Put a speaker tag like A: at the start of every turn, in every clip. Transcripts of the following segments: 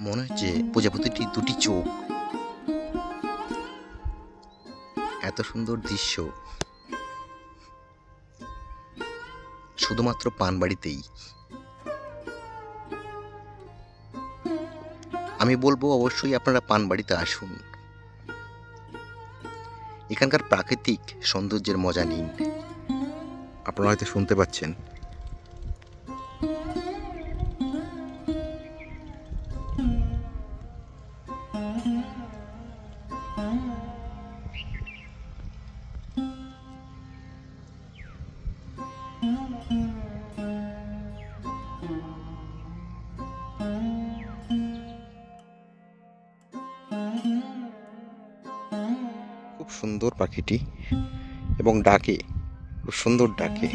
A: মনে হচ্ছে প্রজাপতিটি দুটি চোখ। এত সুন্দর দৃশ্য। শুধুমাত্র পানবাড়িতেই। আমি বলব অবশ্যই আপনারা পানবাড়িতে আসুন। এখানকার প্রাকৃতিক সৌন্দর্যের মজা নিন। আপনারা হয়তো শুনতে পাচ্ছেন। পাখিটি এবং ডাকে খুব সুন্দর ডাকে।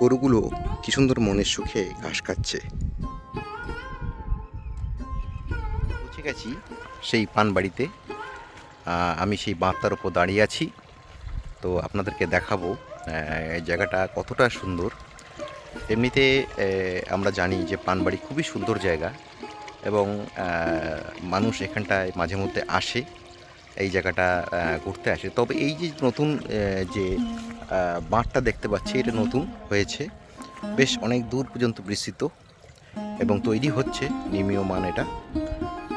A: গরুগুলো কি সুন্দর মনের সুখে ঘাস খাচ্ছে। পৌঁছে গেছি সেই পান বাড়িতে আমি সেই বাঁধটার ওপর দাঁড়িয়ে আছি। তো আপনাদেরকে দেখাবো জায়গাটা কতটা সুন্দর। এমনিতে আমরা জানি যে পানবাড়ি খুবই সুন্দর জায়গা এবং মানুষ এখানটায় মাঝে মধ্যে আসে, এই জায়গাটা ঘুরতে আসে। তবে এই যে নতুন যে বাঁধটা দেখতে পাচ্ছি, এটা নতুন হয়েছে। বেশ অনেক দূর পর্যন্ত বিস্তৃত এবং তৈরি হচ্ছে, নির্মীয়মান এটা।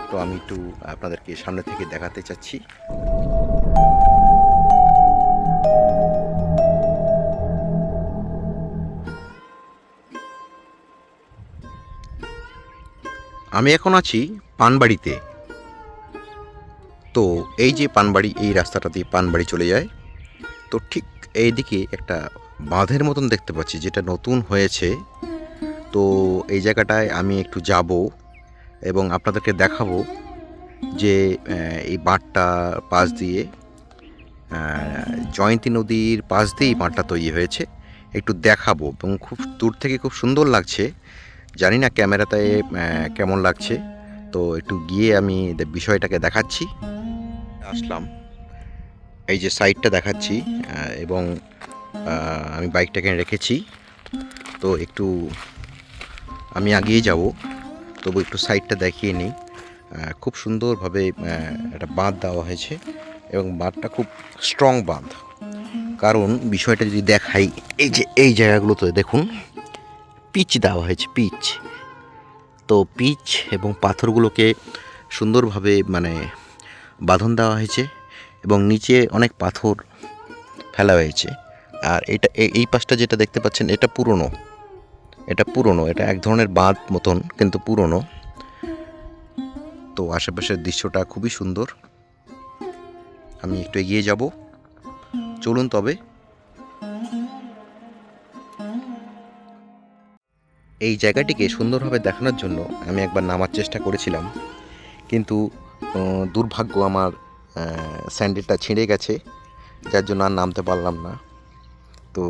A: তো আমি একটু আপনাদেরকে সামনে থেকে দেখাতে চাচ্ছি। আমি এখন আছি পানবাড়িতে। তো এই যে পানবাড়ি, এই রাস্তাটা দিয়ে পানবাড়ি চলে যায়, তো ঠিক এইদিকে একটা বাঁধের মতন দেখতে পাচ্ছি, যেটা নতুন হয়েছে। তো এই জায়গাটায় আমি একটু যাব এবং আপনাদেরকে দেখাবো যে এই বাঁধটা পাশ দিয়ে জয়ন্তী নদীর পাশ দিয়েই বাঁধটা তৈরি হয়েছে। একটু দেখাবো এবং খুব দূর থেকে খুব সুন্দর লাগছে। জানি না ক্যামেরাতে কেমন লাগছে। তো একটু গিয়ে আমি বিষয়টাকে দেখাচ্ছি। আসলাম। এই যে সাইডটা দেখাচ্ছি এবং আমি বাইকটাকে রেখেছি। তো একটু আমি আগিয়ে যাব, তবু একটু সাইডটা দেখিয়ে নিই। খুব সুন্দরভাবে একটা বাঁধ দেওয়া হয়েছে, এবং বাঁধটা খুব স্ট্রং বাঁধ। কারণ বিষয়টা যদি দেখাই, এই যে এই জায়গাগুলোতে দেখুন পিচ দেওয়া হয়েছে, পিচ। তো পিচ এবং পাথরগুলোকে সুন্দরভাবে মানে বাঁধন দেওয়া হয়েছে এবং নিচে অনেক পাথর ফেলা হয়েছে। আর এটা এই পাশটা যেটা দেখতে পাচ্ছেন, এটা পুরনো। এটা পুরনো, এটা এক ধরনের বাঁধ মতন, কিন্তু পুরনো। তো আশেপাশের দৃশ্যটা খুবই সুন্দর। আমি একটু এগিয়ে যাব। চলুন তবে। এই জায়গাটিকে সুন্দরভাবে দেখানোর জন্য আমি একবার নামার চেষ্টা করেছিলাম। কিন্তু দুর্ভাগ্য আমার স্যান্ডেলটা ছিঁড়ে গেছে, যার জন্য আর নামতে পারলাম না। তো,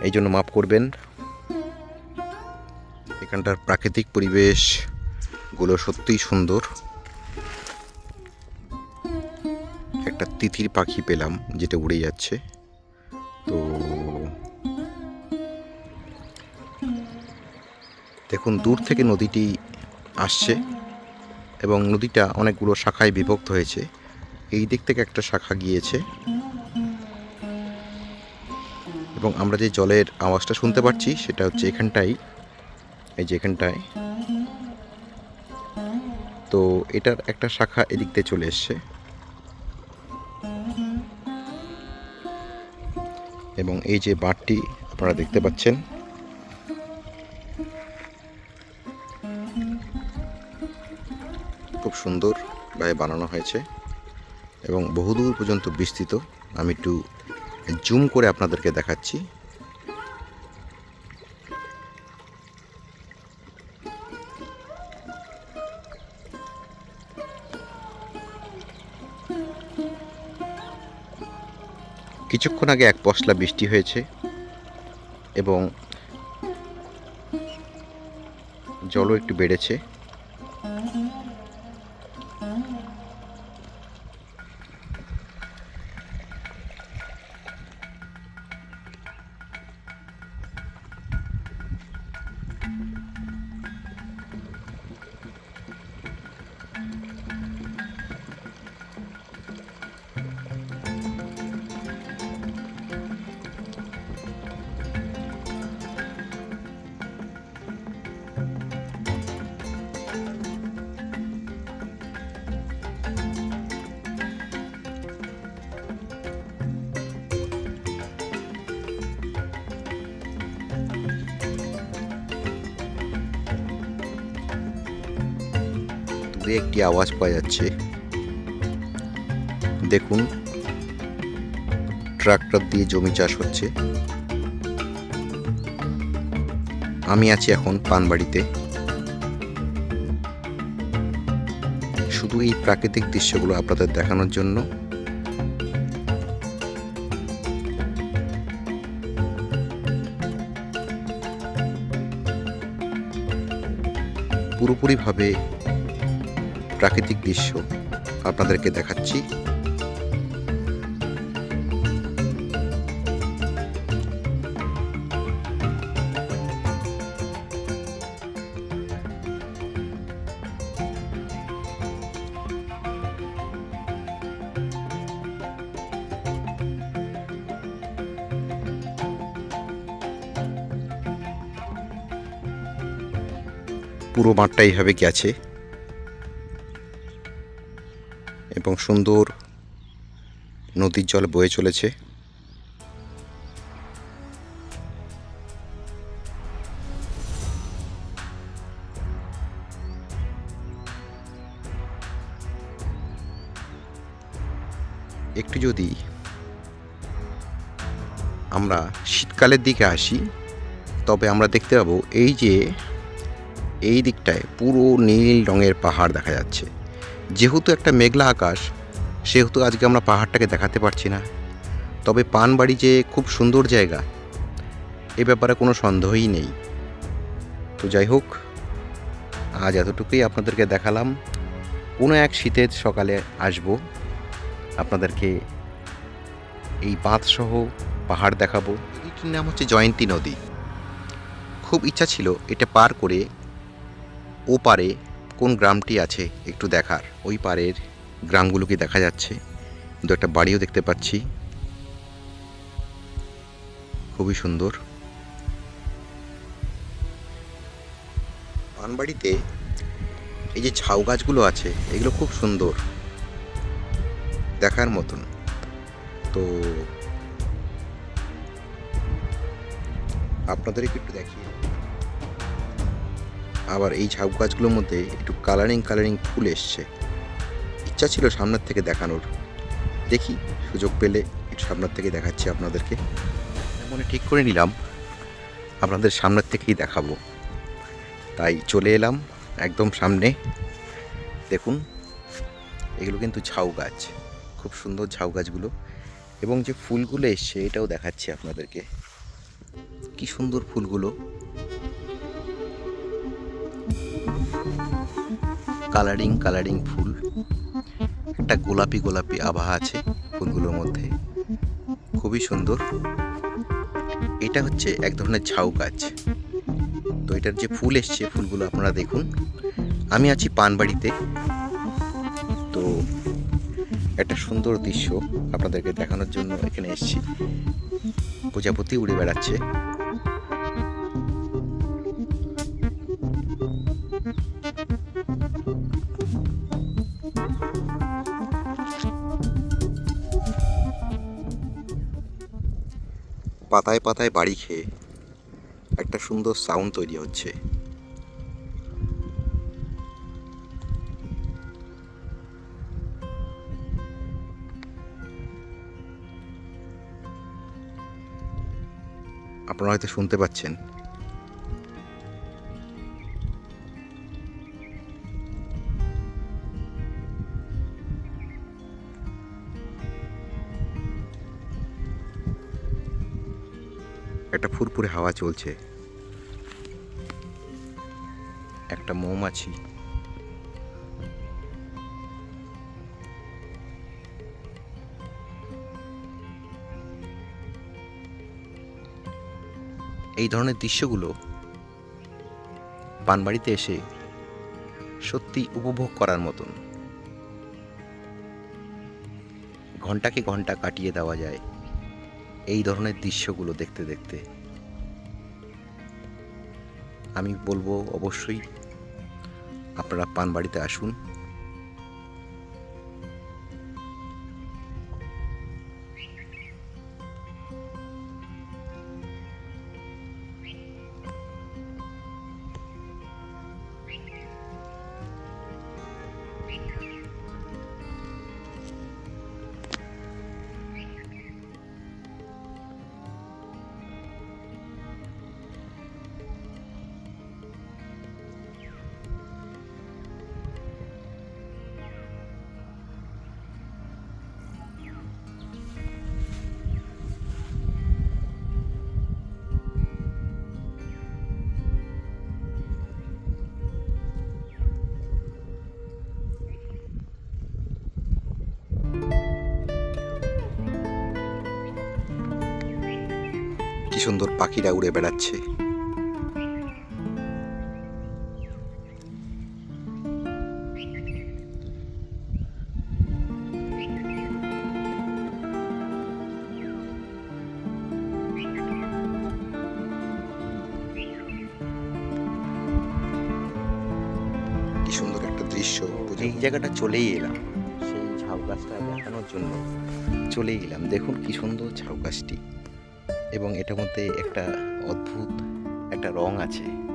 A: এই জন্য মাফ করবেন। এখানটার প্রাকৃতিক পরিবেশগুলো সত্যিই সুন্দর। একটা তিথির পাখি পেলাম, যেটা উড়ে যাচ্ছে। দেখুন, দূর থেকে নদীটি আসছে এবং নদীটা অনেকগুলো শাখায় বিভক্ত হয়েছে। এই দিক থেকে একটা শাখা গিয়েছে এবং আমরা যে জলের আওয়াজটা শুনতে পাচ্ছি, সেটা হচ্ছে এখানটাই। এই যে এখানটায়। তো এটার একটা শাখা এদিক দিয়ে চলে এসছে। এবং এই যে বাঁধটি আপনারা দেখতে পাচ্ছেন সুন্দরভাবে বানানো হয়েছে এবং বহুদূর পর্যন্ত বিস্তৃত। আমি একটু জুম করে আপনাদেরকে দেখাচ্ছি। কিছুক্ষণ আগে এক পশলা বৃষ্টি হয়েছে এবং জলও একটু বেড়েছে। দূরে একটি আওয়াজ পাওয়া যাচ্ছে। দেখুন, ট্রাক্টর দিয়ে জমি চাষ হচ্ছে। আমি আছি এখন পানবাড়িতে। শুধু এই প্রাকৃতিক দৃশ্যগুলো আপনাদের দেখানোর জন্য। পুরোপুরিভাবে প্রাকৃতিক দৃশ্য আপনাদেরকে দেখাচ্ছি। পুরো মাঠটা এইভাবে গেছে। এবং সুন্দর নদীর জল বয়ে চলেছে। একটু যদি আমরা শীতকালের দিকে আসি, তবে আমরা দেখতে পাবো এই যে এই দিকটায় পুরো নীল রঙের পাহাড় দেখা যাচ্ছে। যেহেতু একটা মেঘলা আকাশ, সেহেতু আজকে আমরা পাহাড়টাকে দেখাতে পারছি না। তবে পানবাড়ি যে খুব সুন্দর জায়গা, এ ব্যাপারে কোনো সন্দেহই নেই। তো যাই হোক, আজ এতটুকুই আপনাদেরকে দেখালাম। কোনো এক শীতের সকালে আসব, আপনাদেরকে এই বাঁধসহ পাহাড় দেখাবো। নদীটির নাম হচ্ছে? জয়ন্তী নদী। খুব ইচ্ছা ছিল এটা পার করে ও পারে কোন গ্রামটি আছে একটু দেখার? ওই পারের গ্রামগুলোকে দেখা যাচ্ছে? দু একটা বাড়িও দেখতে পাচ্ছি। খুবই সুন্দর। পানবাড়িতে এই যে ঝাউ গাছগুলো আছে, এগুলো খুব সুন্দর। দেখার মতন। তো আপনাদেরকে একটু দেখিয়ে আবার এই ঝাউ গাছগুলোর মধ্যে একটু কালারিং কালারিং ফুল এসছে। ইচ্ছা ছিল সামনের থেকে দেখানোর। দেখি সুযোগ পেলে একটু সামনের থেকে দেখাচ্ছি আপনাদেরকে। মনে ঠিক করে নিলাম, আপনাদের সামনের থেকেই দেখাবো। তাই চলে এলাম একদম সামনে। দেখুন, এগুলো কিন্তু ঝাউ গাছ। খুব সুন্দর ঝাউ গাছগুলো। এবং যে ফুলগুলো এসছে এটাও দেখাচ্ছি আপনাদেরকে। কি সুন্দর ফুলগুলো। কালারিং কালারিং ফুল। একটা গোলাপি গোলাপি আভা আছে ফুলগুলোর মধ্যে। খুবই সুন্দর। এটা হচ্ছে এক ধরনের ঝাউ গাছ। তো এটার যে ফুল এসছে, ফুলগুলো আপনারা দেখুন। আমি আছি পানবাড়িতে। তো একটা সুন্দর দৃশ্য আপনাদেরকে দেখানোর জন্য এখানে এসেছি। প্রজাপতি উড়ে বেড়াচ্ছে। পাতায় পাতায় বাড়ি খেয়ে একটা সুন্দর সাউন্ড তৈরি হচ্ছে। আপনারা হয়তো শুনতে পাচ্ছেন একটা ফুরফুরে হাওয়া চলছে। একটা মৌমাছি। এই ধরনের দৃশ্যগুলো পানবাড়িতে এসে সত্যি উপভোগ করার মতন। ঘন্টাকে ঘণ্টা কাটিয়ে দেওয়া যায়। এই ধরনের দৃশ্যগুলো দেখতে দেখতে আমি বলব অবশ্যই আপনারা পানবাড়িতে আসুন। কি সুন্দর পাখিরা উড়ে বেড়াচ্ছে। কি সুন্দর একটা দৃশ্য এই জায়গাটা চলেই এলাম। সেই ঝাউ গাছটা দেখানোর জন্য চলে এলাম। দেখুন কি সুন্দর ঝাউ গাছটি এবং এটার মধ্যে একটা অদ্ভুত একটা রং আছে।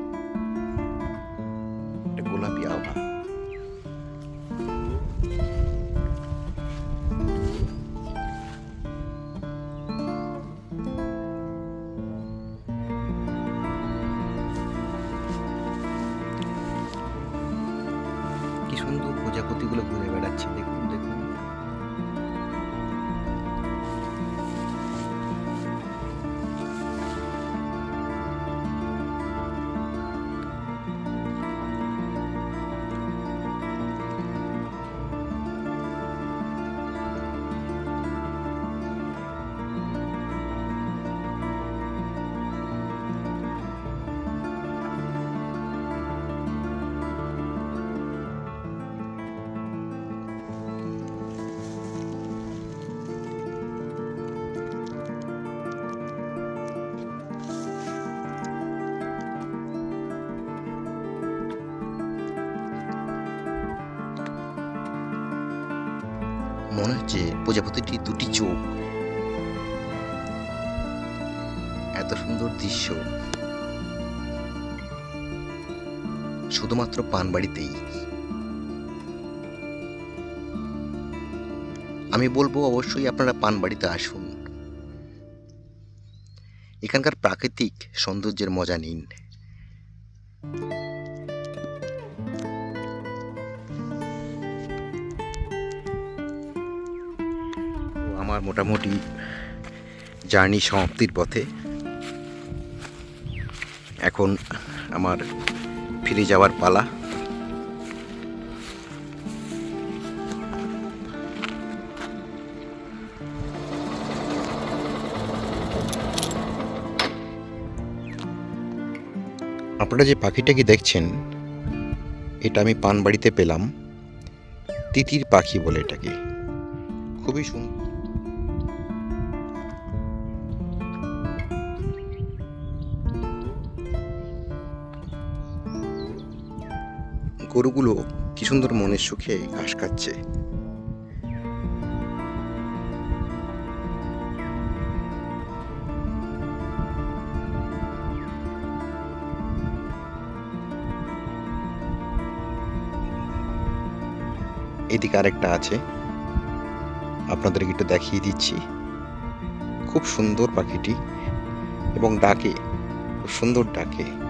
A: মনে হচ্ছে প্রজাপতিটি দুটি চোখ। এত সুন্দর দৃশ্য। শুধুমাত্র পানবাড়িতেই। আমি বলব অবশ্যই আপনারা পানবাড়িতে আসুন। এখানকার প্রাকৃতিক সৌন্দর্যের মজা নিন। আমার মোটামুটি জার্নি সমাপ্তির পথে। এখন আমার ফিরে যাওয়ার পালা। আপনারা যে পাখিটাকে দেখছেন, এটা আমি পানবাড়িতে পেলাম। তিতির পাখি বলে এটাকে। খুবই সুন্দর গরুগুলো কি সুন্দর মনের সুখে ঘাস খাচ্ছে। এদিকে আরেকটা আছে। আপনাদেরকে একটু দেখিয়ে দিচ্ছি। খুব সুন্দর পাখিটি এবং ডাকে, খুব সুন্দর ডাকে।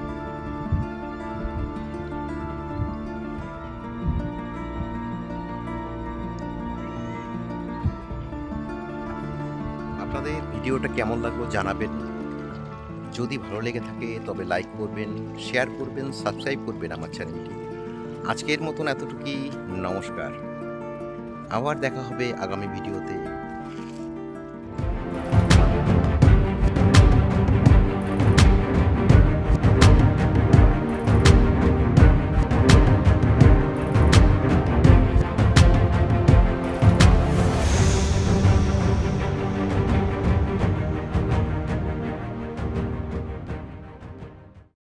A: ভিডিওটা কেমন লাগল জানাবেন। যদি ভালো লেগে থাকে তবে লাইক করবেন, শেয়ার করবেন, সাবস্ক্রাইব করবেন আমার চ্যানেলটি। আজকের মতন এতটুকুই, নমস্কার। আবার দেখা হবে আগামী ভিডিওতে।